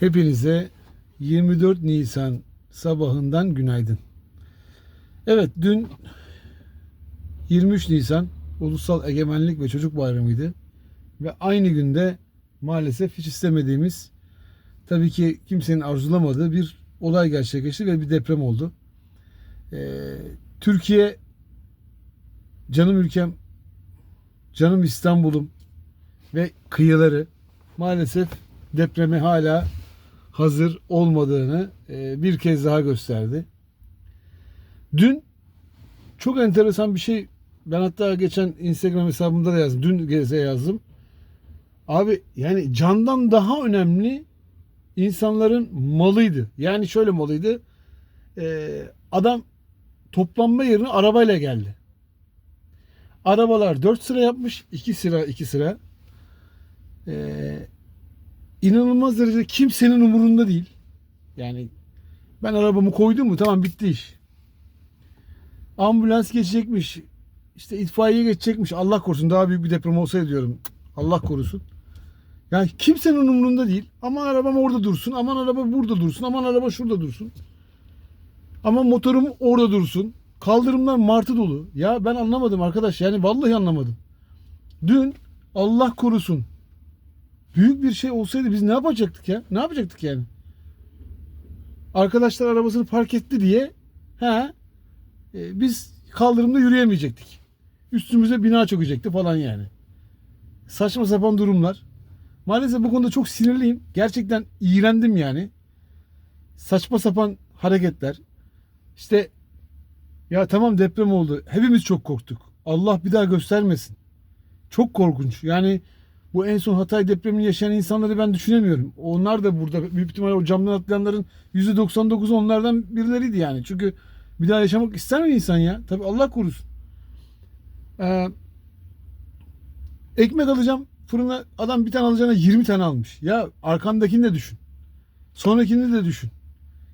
Hepinize 24 Nisan sabahından günaydın. Evet dün 23 Nisan Ulusal Egemenlik ve Çocuk Bayramı'ydı. Ve aynı günde maalesef hiç istemediğimiz tabii ki kimsenin arzulamadığı bir olay gerçekleşti ve bir deprem oldu. Ee, Türkiye canım ülkem, canım İstanbul'um ve kıyıları maalesef depreme hala hazır olmadığını e, bir kez daha gösterdi. Dün çok enteresan bir şey ben hatta geçen Instagram hesabımda da yazdım. Dün geze yazdım. Abi yani candan daha önemli insanların malıydı. Yani şöyle malıydı. Ee, adam toplanma yerine arabayla geldi. Arabalar 4 sıra yapmış. 2 sıra 2 sıra. Ee, inanılmaz derecede kimsenin umurunda değil. Yani ben arabamı koydum mu tamam bitti iş. Ambulans geçecekmiş. İşte itfaiye geçecekmiş. Allah korusun daha büyük bir deprem olsaydı diyorum. Allah korusun. Yani kimsenin umurunda değil. Aman arabam orada dursun. Aman araba burada dursun. Aman araba şurada dursun. Aman motorum orada dursun. Kaldırımlar martı dolu. Ya ben anlamadım arkadaş. Yani vallahi anlamadım. Dün Allah korusun. Büyük bir şey olsaydı biz ne yapacaktık ya? Ne yapacaktık yani? Arkadaşlar arabasını park etti diye he, e, biz kaldırımda yürüyemeyecektik. Üstümüze bina çökecekti falan yani. Saçma sapan durumlar. Maalesef bu konuda çok sinirliyim. Gerçekten iğrendim yani. Saçma sapan hareketler. İşte ya tamam deprem oldu. Hepimiz çok korktuk. Allah bir daha göstermesin. Çok korkunç. Yani bu en son Hatay depremini yaşayan insanları ben düşünemiyorum. Onlar da burada büyük ihtimalle o camdan atlayanların %99'u onlardan birileriydi yani. Çünkü bir daha yaşamak ister mi insan ya? Tabii Allah korusun. Ee, ekmek alacağım. Fırına adam bir tane alacağına 20 tane almış. Ya arkandakini de düşün. Sonrakini de düşün.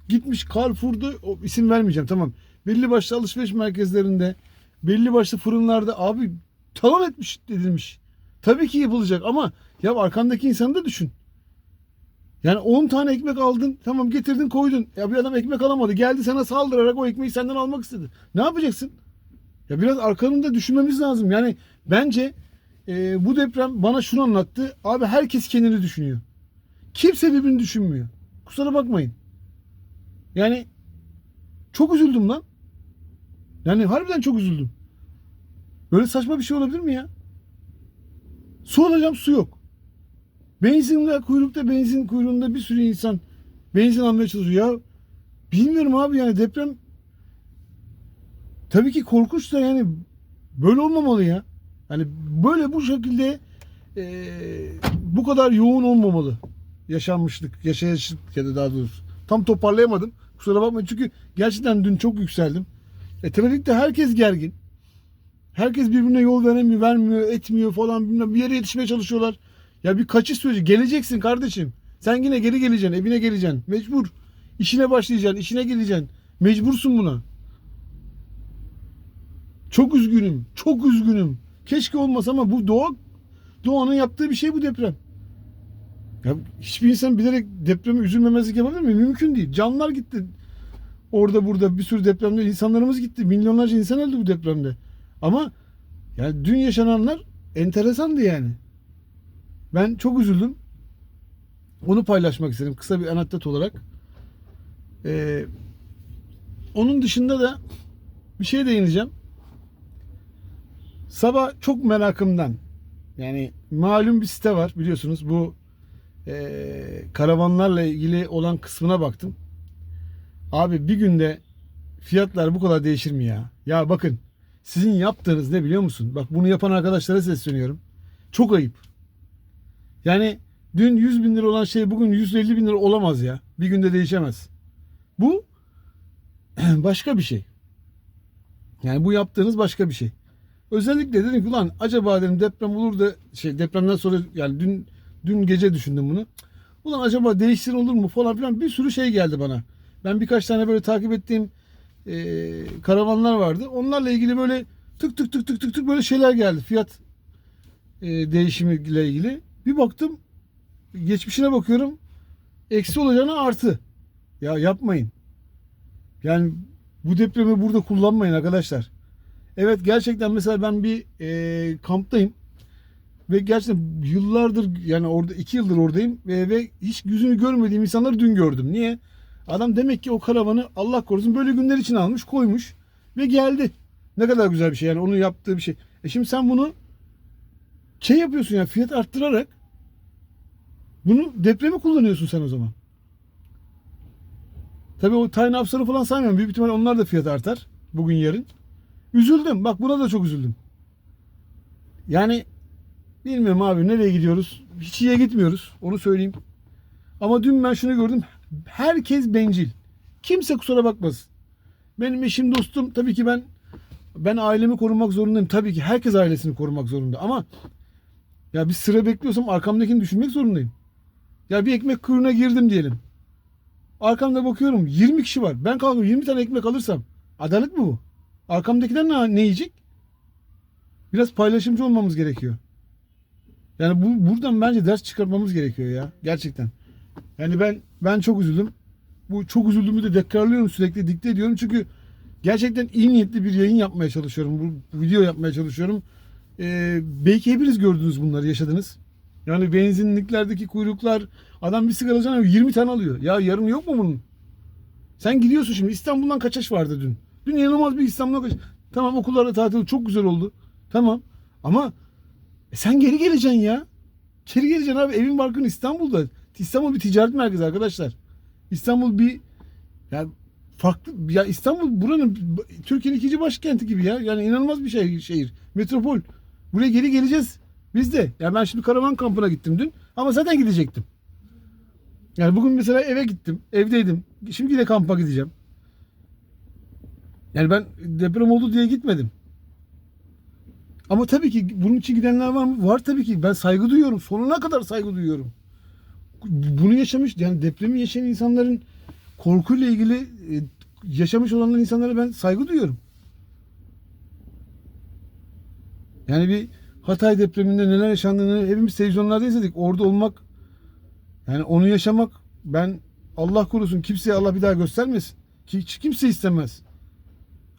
Gitmiş Carrefour'da o isim vermeyeceğim tamam. Belli başlı alışveriş merkezlerinde, belli başlı fırınlarda abi talon etmiş edilmiş. Tabii ki yapılacak ama ya arkandaki insanı da düşün. Yani 10 tane ekmek aldın. Tamam getirdin koydun. Ya bir adam ekmek alamadı. Geldi sana saldırarak o ekmeği senden almak istedi. Ne yapacaksın? Ya biraz arkanı düşünmemiz lazım. Yani bence e, bu deprem bana şunu anlattı. Abi herkes kendini düşünüyor. Kimse birbirini düşünmüyor. Kusura bakmayın. Yani çok üzüldüm lan. Yani harbiden çok üzüldüm. Böyle saçma bir şey olabilir mi ya? Su alacağım su yok. Benzinle kuyrukta benzin kuyruğunda bir sürü insan benzin almaya çalışıyor. Ya bilmiyorum abi yani deprem tabii ki korkunç da yani böyle olmamalı ya. Hani böyle bu şekilde eee, bu kadar yoğun olmamalı yaşanmışlık, yaşayışlık ya da daha doğrusu. Tam toparlayamadım. Kusura bakmayın çünkü gerçekten dün çok yükseldim. E, trafikte herkes gergin. Herkes birbirine yol veremiyor, vermiyor, etmiyor falan bilmem bir yere yetişmeye çalışıyorlar. Ya bir kaçış süreci. Geleceksin kardeşim. Sen yine geri geleceksin, evine geleceksin. Mecbur. İşine başlayacaksın, işine geleceksin. Mecbursun buna. Çok üzgünüm. Çok üzgünüm. Keşke olmasa ama bu doğa doğanın yaptığı bir şey bu deprem. Ya hiçbir insan bilerek depremi üzülmemezlik yapabilir mi? Mümkün değil. Canlar gitti. Orada burada bir sürü depremde insanlarımız gitti. Milyonlarca insan öldü bu depremde. Ama yani dün yaşananlar enteresandı yani. Ben çok üzüldüm. Onu paylaşmak istedim kısa bir anekdot olarak. Ee, onun dışında da bir şey değineceğim. Sabah çok merakımdan yani malum bir site var biliyorsunuz bu e, karavanlarla ilgili olan kısmına baktım. Abi bir günde fiyatlar bu kadar değişir mi ya? Ya bakın sizin yaptığınız ne biliyor musun? Bak bunu yapan arkadaşlara sesleniyorum. Çok ayıp. Yani dün 100 bin lira olan şey bugün 150 bin lira olamaz ya. Bir günde değişemez. Bu başka bir şey. Yani bu yaptığınız başka bir şey. Özellikle dedim ki ulan acaba dedim deprem olur da şey depremden sonra yani dün dün gece düşündüm bunu. Ulan acaba değiştir olur mu falan filan bir sürü şey geldi bana. Ben birkaç tane böyle takip ettiğim e, karavanlar vardı. Onlarla ilgili böyle tık tık tık tık tık tık böyle şeyler geldi. Fiyat e, değişimiyle ilgili. Bir baktım geçmişine bakıyorum. eksi olacağına artı. Ya yapmayın. Yani bu depremi burada kullanmayın arkadaşlar. Evet gerçekten mesela ben bir e, kamptayım. Ve gerçekten yıllardır yani orada iki yıldır oradayım ve, ve hiç yüzünü görmediğim insanları dün gördüm. Niye? Adam demek ki o karavanı Allah korusun böyle günler için almış koymuş ve geldi. Ne kadar güzel bir şey yani onun yaptığı bir şey. E şimdi sen bunu şey yapıyorsun ya fiyat arttırarak bunu depremi kullanıyorsun sen o zaman. Tabii o tiny house'ları falan saymıyorum. Büyük ihtimalle onlar da fiyat artar. Bugün yarın. Üzüldüm. Bak buna da çok üzüldüm. Yani bilmiyorum abi nereye gidiyoruz. Hiç iyiye gitmiyoruz. Onu söyleyeyim. Ama dün ben şunu gördüm. Herkes bencil. Kimse kusura bakmasın. Benim eşim dostum tabii ki ben ben ailemi korumak zorundayım. Tabii ki herkes ailesini korumak zorunda ama ya bir sıra bekliyorsam arkamdakini düşünmek zorundayım. Ya bir ekmek kuyruğuna girdim diyelim. Arkamda bakıyorum 20 kişi var. Ben kalkıp 20 tane ekmek alırsam adalet mi bu? Arkamdakiler ne, ne yiyecek? Biraz paylaşımcı olmamız gerekiyor. Yani bu buradan bence ders çıkarmamız gerekiyor ya gerçekten. Yani ben ben çok üzüldüm. Bu çok üzüldüğümü de tekrarlıyorum sürekli dikte ediyorum çünkü gerçekten iyi niyetli bir yayın yapmaya çalışıyorum. Bu, video yapmaya çalışıyorum. Ee, belki hepiniz gördünüz bunları yaşadınız. Yani benzinliklerdeki kuyruklar adam bir sigara alacağına 20 tane alıyor. Ya yarın yok mu bunun? Sen gidiyorsun şimdi İstanbul'dan kaçış vardı dün. Dün inanılmaz bir İstanbul'dan kaçış. Tamam okullarda tatil çok güzel oldu. Tamam. Ama e sen geri geleceksin ya. Geri geleceksin abi. Evin barkın İstanbul'da. İstanbul bir ticaret merkezi arkadaşlar. İstanbul bir ya farklı ya İstanbul buranın Türkiye'nin ikinci başkenti gibi ya. Yani inanılmaz bir şey şehir. Metropol. Buraya geri geleceğiz. Biz de. Ya ben şimdi karavan kampına gittim dün ama zaten gidecektim. Yani bugün mesela eve gittim. Evdeydim. Şimdi yine kampa gideceğim. Yani ben deprem oldu diye gitmedim. Ama tabii ki bunun için gidenler var mı? Var tabii ki. Ben saygı duyuyorum. Sonuna kadar saygı duyuyorum. Bunu yaşamış yani depremi yaşayan insanların korkuyla ilgili e, yaşamış olanlar insanlara ben saygı duyuyorum. Yani bir Hatay depreminde neler yaşandığını hepimiz televizyonlarda izledik. Orada olmak yani onu yaşamak ben Allah korusun kimseye Allah bir daha göstermesin. Ki hiç kimse istemez.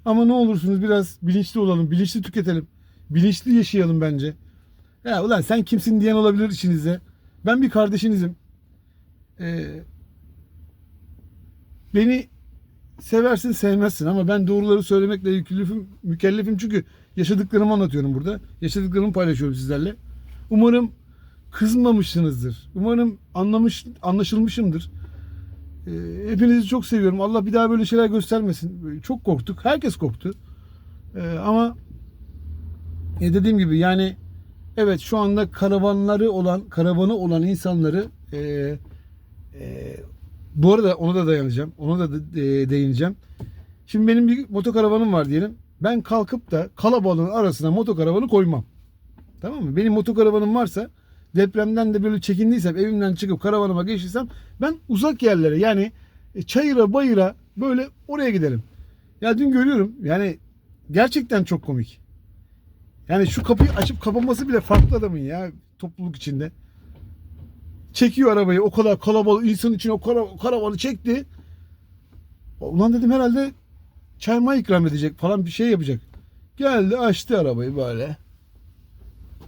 Ama ne olursunuz biraz bilinçli olalım, bilinçli tüketelim. Bilinçli yaşayalım bence. Ya ulan sen kimsin diyen olabilir içinizde. Ben bir kardeşinizim. Ee, beni seversin sevmezsin ama ben doğruları söylemekle yükümlüyüm, mükellefim çünkü yaşadıklarımı anlatıyorum burada. Yaşadıklarımı paylaşıyorum sizlerle. Umarım kızmamışsınızdır. Umarım anlamış, anlaşılmışımdır. Ee, hepinizi çok seviyorum. Allah bir daha böyle şeyler göstermesin. Çok korktuk. Herkes korktu. Ee, ama e, dediğim gibi yani evet şu anda karavanları olan, karavanı olan insanları e, e, bu arada ona da dayanacağım. Ona da de- değineceğim. Şimdi benim bir motokaravanım var diyelim. Ben kalkıp da kalabalığın arasına motokaravanı koymam. Tamam mı? Benim motokaravanım varsa depremden de böyle çekindiysem evimden çıkıp karavanıma geçtiysem ben uzak yerlere yani e, çayıra bayıra böyle oraya giderim. Ya dün görüyorum yani gerçekten çok komik. Yani şu kapıyı açıp kapanması bile farklı adamın ya topluluk içinde. Çekiyor arabayı o kadar kalabalık insan için o kara, karavanı çekti. Ulan dedim herhalde çay may ikram edecek falan bir şey yapacak. Geldi açtı arabayı böyle.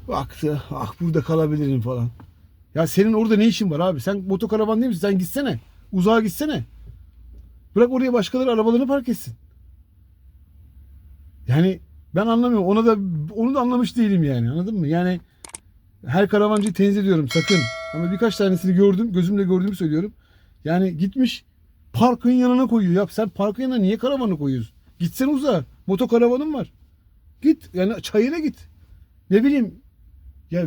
Baktı ah burada kalabilirim falan. Ya senin orada ne işin var abi? Sen motokaravan değil misin? Sen gitsene. Uzağa gitsene. Bırak oraya başkaları arabalarını park etsin. Yani ben anlamıyorum. Ona da onu da anlamış değilim yani. Anladın mı? Yani her karavancıyı tenzih ediyorum sakın. Ama birkaç tanesini gördüm. Gözümle gördüğümü söylüyorum. Yani gitmiş parkın yanına koyuyor. Ya sen parkın yanına niye karavanı koyuyorsun? Gitsen uzağa. Motokaravanın var. Git. Yani çayıra git. Ne bileyim. Ya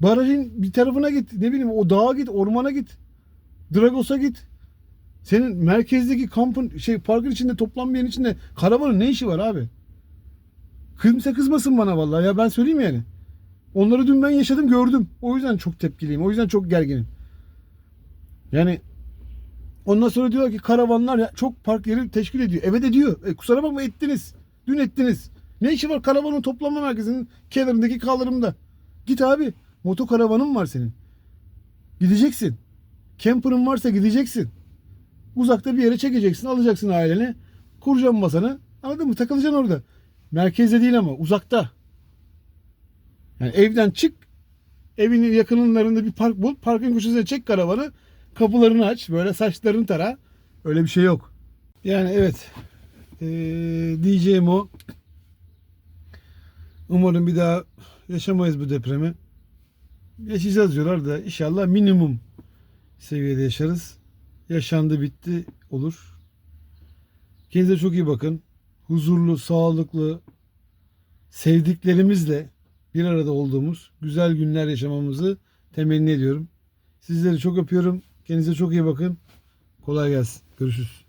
barajın bir tarafına git. Ne bileyim o dağa git. Ormana git. Dragos'a git. Senin merkezdeki kampın şey parkın içinde toplanmayan içinde karavanın ne işi var abi? Kimse kızmasın bana vallahi ya ben söyleyeyim yani. Onları dün ben yaşadım gördüm. O yüzden çok tepkiliyim. O yüzden çok gerginim. Yani ondan sonra diyorlar ki karavanlar çok park yeri teşkil ediyor. Evet ediyor. E, kusura bakma ettiniz. Dün ettiniz. Ne işi var karavanın toplanma merkezinin kenarındaki kaldırımda? Git abi. Moto karavanın var senin. Gideceksin. Camper'ın varsa gideceksin. Uzakta bir yere çekeceksin. Alacaksın aileni. Kuracaksın masanı. Anladın mı? Takılacaksın orada. Merkezde değil ama uzakta. Yani evden çık. Evinin yakınlarında bir park bul. Parkın köşesine çek karavanı. Kapılarını aç. Böyle saçlarını tara. Öyle bir şey yok. Yani evet. Ee, diyeceğim o. Umarım bir daha yaşamayız bu depremi. Yaşayacağız diyorlar da inşallah minimum seviyede yaşarız. Yaşandı bitti olur. Kendinize çok iyi bakın. Huzurlu, sağlıklı, sevdiklerimizle bir arada olduğumuz güzel günler yaşamamızı temenni ediyorum. Sizleri çok öpüyorum. Kendinize çok iyi bakın. Kolay gelsin. Görüşürüz.